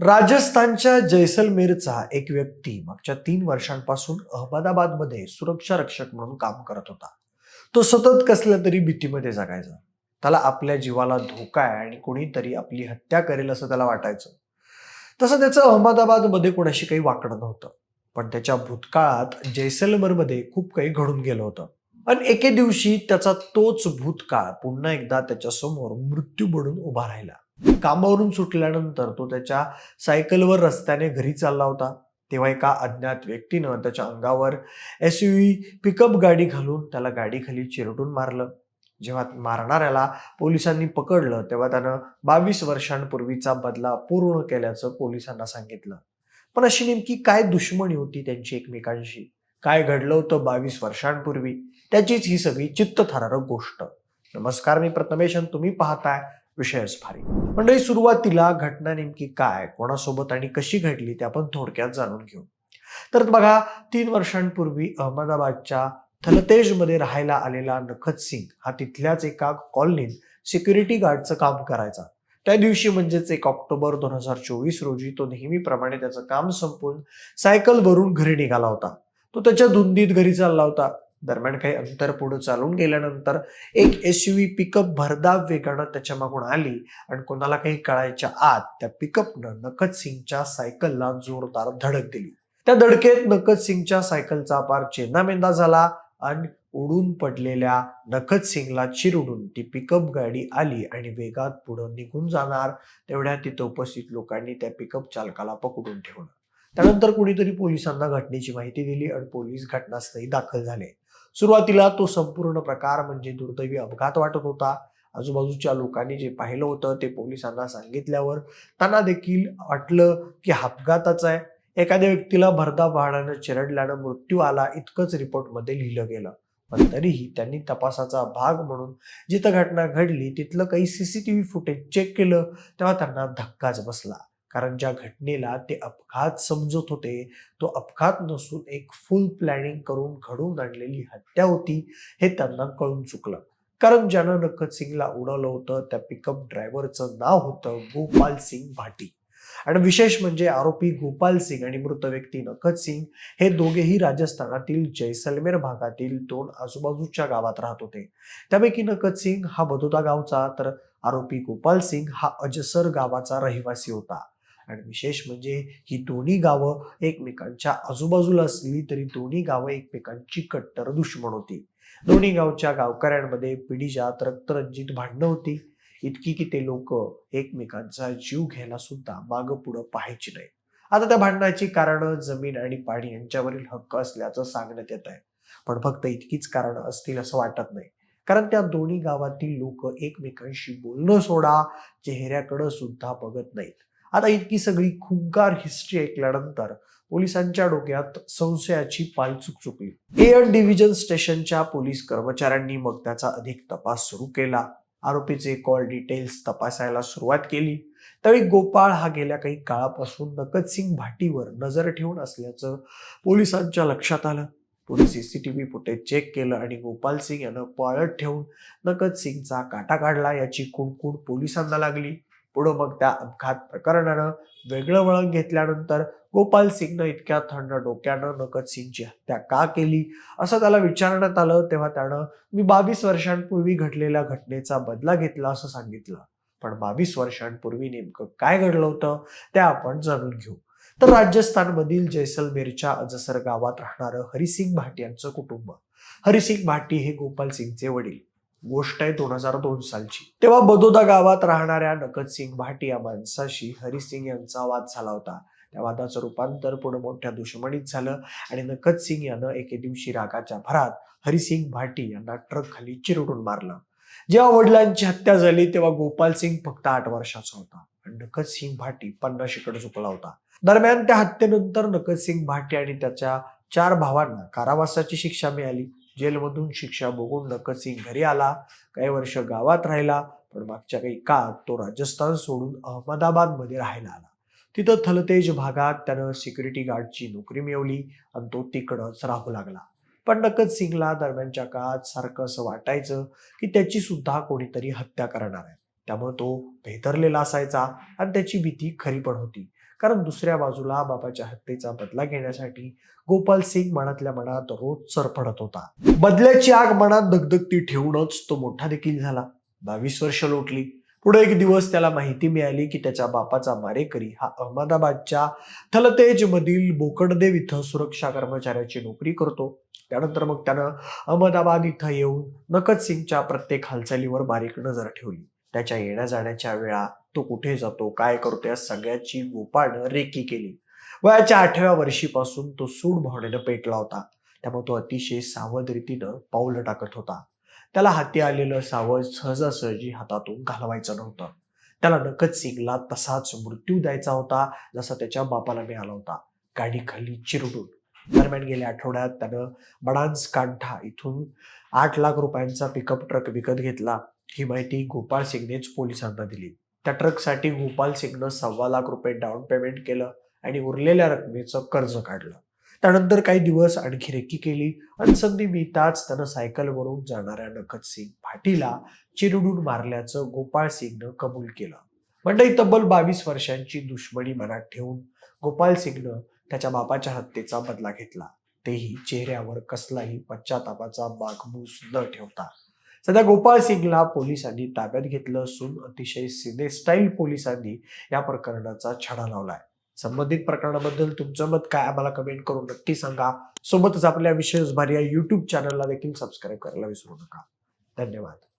राजस्थानच्या जैसलमेरचा एक व्यक्ती मागच्या तीन वर्षांपासून अहमदाबादमध्ये सुरक्षा रक्षक म्हणून काम करत होता. तो सतत कसल्या तरी भीतीमध्ये जगायचा. त्याला आपल्या जीवाला धोका आहे आणि कोणीतरी आपली हत्या करेल असं त्याला वाटायचं. तसं त्याचं अहमदाबादमध्ये कोणाशी काही वाकडं नव्हतं. पण त्याच्या भूतकाळात जैसलमेरमध्ये खूप काही घडून गेलं होतं. आणि एके दिवशी त्याचा तोच भूतकाळ पुन्हा एकदा त्याच्यासमोर मृत्यू बनून उभा राहिला. कामावरून सुटल्यानंतर तो त्याच्या सायकलवर रस्त्याने घरी चालला होता. तेव्हा एका अज्ञात व्यक्तीनं त्याच्या अंगावर एस पिकअप गाडी घालून त्याला गाडीखाली चिरडून मारलं. जेव्हा मारणाऱ्याला पोलिसांनी पकडलं तेव्हा त्यानं बावीस वर्षांपूर्वीचा बदला पूर्ण केल्याचं पोलिसांना सांगितलं. पण अशी नेमकी काय दुश्मनी होती त्यांची एकमेकांशी? काय घडलं होतं बावीस वर्षांपूर्वी? त्याचीच ही सगळी चित्तथरारक गोष्ट. नमस्कार मी प्रथमेश तुम्ही पाहताय विषयच भारी. मंडळी सुरुवातीला घटना नेमकी काय कोणासोबत आणि कशी घडली ते आपण थोडक्यात जाणून घेऊ. तर बघा तीन वर्षांपूर्वी अहमदाबादच्या थलतेजमध्ये राहायला आलेला नखत सिंग हा तिथल्याच एका कॉलनीत सिक्युरिटी गार्डचं काम करायचा. त्या दिवशी म्हणजेच एक ऑक्टोबर दोन हजार चोवीस रोजी तो नेहमीप्रमाणे त्याचं काम संपवून सायकलवरून घरी निघाला होता. तो त्याच्या धुंदीत घरी चालला होता. दरम्यान काही अंतर पुढे चालून गेल्यानंतर एक एस यू पिकअप भरधाव वेगानं त्याच्या मागून आली आणि कोणाला काही कळायच्या आत त्या पिकअपनं नकत सिंगच्या सायकलला जोरदार धडक दिली. त्या धडकेत नकत सिंगच्या सायकलचा पार चेंदामेंदा झाला आणि उडून पडलेल्या नखत सिंगला चिरडून ती पिकअप गाडी आली आणि वेगात पुढं निघून जाणार तेवढ्या तिथं उपस्थित लोकांनी त्या पिकअप चालकाला पकडून ठेवलं. त्यानंतर कुणीतरी पोलिसांना घटनेची माहिती दिली आणि पोलीस घटनास्थळी दाखल झाले. सुरुवातीला तो संपूर्ण प्रकार म्हणजे दुर्दैवी अपघात वाटत होता. आजूबाजूच्या लोकांनी जे पाहिलं होतं ते पोलिसांना सांगितल्यावर त्यांना देखील वाटलं की हा अपघाताचा आहे. एखाद्या व्यक्तीला भरदा वाहनानं चिरडल्यानं मृत्यू आला इतकंच रिपोर्टमध्ये लिहिलं गेलं. पण तरीही त्यांनी तपासाचा भाग म्हणून जिथं घटना घडली तिथलं काही सीसीटीव्ही फुटेज चेक केलं तेव्हा त्यांना धक्काच बसला. कारण ज्या घटनेला ते अपघात समजत होते तो अपघात नसून एक फुल प्लॅनिंग करून घडवून आणलेली हत्या होती हे त्यांना कळून चुकलं. कारण ज्यानं नखत सिंगला उडवलं होतं त्या पिकअप ड्रायव्हरचं नाव होतं गोपाल सिंग भाटी. आणि विशेष म्हणजे आरोपी गोपाल सिंग आणि मृत व्यक्ती नखत सिंग हे दोघेही राजस्थानातील जैसलमेर भागातील दोन आजूबाजूच्या गावात राहत होते. त्यापैकी नखत सिंग हा बदोदा गावचा तर आरोपी गोपाल सिंग हा अजसर गावाचा रहिवासी होता. आणि विशेष म्हणजे ही दोन्ही गावं एकमेकांच्या आजूबाजूला असली तरी दोन्ही गावं एकमेकांची कट्टर दुश्मन होती. दोन्ही गावच्या गावकऱ्यांमध्ये पिढीजात रक्तरंजित भांडणं होती. इतकी की ते लोक एकमेकांचा जीव घ्यायला सुद्धा मागं पुढं पाहायची नाही आता त्या भांडणाची कारणं जमीन आणि पाणी यांच्यावरील हक्क असल्याचं सांगण्यात येत आहे. पण फक्त इतकीच कारणं असतील असं वाटत नाही. कारण त्या दोन्ही गावातील लोक एकमेकांशी बोलणं सोडा चेहऱ्याकडं सुद्धा बघत नाहीत. आता इतकी सगळी खुंकार हिस्ट्री ऐकल्यानंतर पोलिसांच्या डोक्यात संशयाची पालचूक चुकली. एअर डिव्हिजन स्टेशनच्या पोलीस कर्मचाऱ्यांनी मग त्याचा अधिक तपास सुरू केला. आरोपीचे कॉल डिटेल्स तपासायला सुरुवात केली. त्यावेळी गोपाळ हा गेल्या काही काळापासून नकत सिंग भाटीवर नजर ठेवून असल्याचं पोलिसांच्या लक्षात आलं. पोलीस सीसीटीव्ही फुटेज चेक केलं आणि गोपाल सिंग यानं पळत ठेवून नकत सिंगचा काटा काढला याची कुणकुण पोलिसांना लागली. पुढं मग त्या अपघात प्रकरणानं वेगळं वळण घेतल्यानंतर गोपाल सिंगनं इतक्या थंड डोक्यानं नकत सिंगची हत्या का केली? असं त्याला विचारण्यात आलं तेव्हा त्यानं मी बावीस वर्षांपूर्वी घडलेल्या घटनेचा बदला घेतला असं सांगितलं. पण बावीस वर्षांपूर्वी नेमकं काय घडलं होतं ते आपण जाणून घेऊ. तर राजस्थानमधील जैसलमेरच्या अजसर गावात राहणारं हरिसिंग भाटी यांचं कुटुंब. हरिसिंग भाटी हे गोपाल सिंगचे वडील. गोष्ट आहे दोन हजार दोन सालची. तेव्हा बदोदा गावात राहणाऱ्या नकद सिंग भाटी या माणसाशी हरिसिंग यांचा वाद झाला होता. त्या वादाचं रूपांतर पुढे मोठ्या दुश्मनीत झालं आणि नकद सिंग यानं एके दिवशी रागाच्या भरात हरिसिंग भाटी यांना ट्रक खाली चिरडून मारलं. जेव्हा वडिलांची हत्या झाली तेव्हा गोपाल सिंग फक्त आठ वर्षाचा होता आणि नकत सिंग भाटी पन्नाशीकडे झुकला होता. दरम्यान त्या हत्येनंतर नकद सिंग भाटी आणि त्याच्या चार भावांना कारावासाची शिक्षा मिळाली. जेलमधून शिक्षा बघून नकसिंग घरी आला. काही वर्ष गावात राहिला पण मागच्या काही काळात तो राजस्थान सोडून अहमदाबादमध्ये राहायला आला. तिथं थलतेज भागात त्यानं सिक्युरिटी गार्डची नोकरी मिळवली आणि तो तिकडंच राहू लागला. पण नकत सिंगला दरम्यानच्या काळात सारखं असं वाटायचं की त्याची सुद्धा कोणीतरी हत्या करणार आहे. त्यामुळे तो भेदरलेला असायचा आणि त्याची भीती खरी पण होती. कारण दुसऱ्या बाजूला बाबाच्या हत्येचा बदला घेण्यासाठी गोपाल सिंग मनातल्या मनात रोज सरपडत होता. बदल्याची आग मनात दगदगती ठेवूनच तो मोठा देखील झाला. बावीस वर्ष लोटली. पुढे एक दिवस त्याला माहिती मिळाली की त्याच्या बापाचा मारेकरी हा अहमदाबादच्या थलतेज मधील बोकडदेव इथं सुरक्षा कर्मचाऱ्याची नोकरी करतो. त्यानंतर मग त्यानं अहमदाबाद इथं येऊन नकत सिंगच्या प्रत्येक हालचालीवर बारीक नजर ठेवली. त्याच्या येण्या जाण्याच्या वेळा तो कुठे जातो काय करतो या सगळ्याची गोपाळनं रेकी केली. वयाच्या आठव्या वर्षीपासून तो सूड भावनेनं पेटला होता. त्यामुळे तो अतिशय सावध रीतीनं पाऊल टाकत होता. त्याला हाती आलेलं सावध सहजासहजी हातातून घालवायचं नव्हतं. त्याला नकत सिंगला तसाच मृत्यू द्यायचा होता जसा त्याच्या बापाला मिळाला होता. गाडी खाली चिरडून. दरम्यान गेल्या आठवड्यात त्यानं बडान्स कांठा इथून आठ लाख रुपयांचा पिकअप ट्रक विकत घेतला. ही माहिती गोपाळ सिंगनेच पोलिसांना दिली. त्या ट्रकसाठी गोपाल सिंगनं सव्वा लाख रुपये डाऊन पेमेंट केलं आणि उरलेल्या रकमेचं कर्ज काढलं. त्यानंतर काही दिवस आणखी रेकी केली आणि संधी मिळताच त्यानं सायकलवरून जाणाऱ्या नखत सिंग भाटीला चिरडून मारल्याचं गोपाळ सिंगनं कबूल केलं. मंडळी तब्बल बावीस वर्षांची दुश्मनी मनात ठेवून गोपाल सिंगनं त्याच्या बापाच्या हत्येचा बदला घेतला. तेही चेहऱ्यावर कसलाही पश्चातापाचा बागमूस न ठेवता. सध्या गोपाळ सिंगला पोलिसांनी ताब्यात घेतलं असून अतिशय सिने स्टाईल पोलिसांनी या प्रकरणाचा छडा लावलाय. संबंधित प्रकरणाबद्दल तुमचं मत काय? आम्हाला कमेंट करून नक्की सांगा. सोबतच आपल्या विशेष भारी या युट्यूब चॅनलला देखील सबस्क्राईब करायला विसरू नका. धन्यवाद.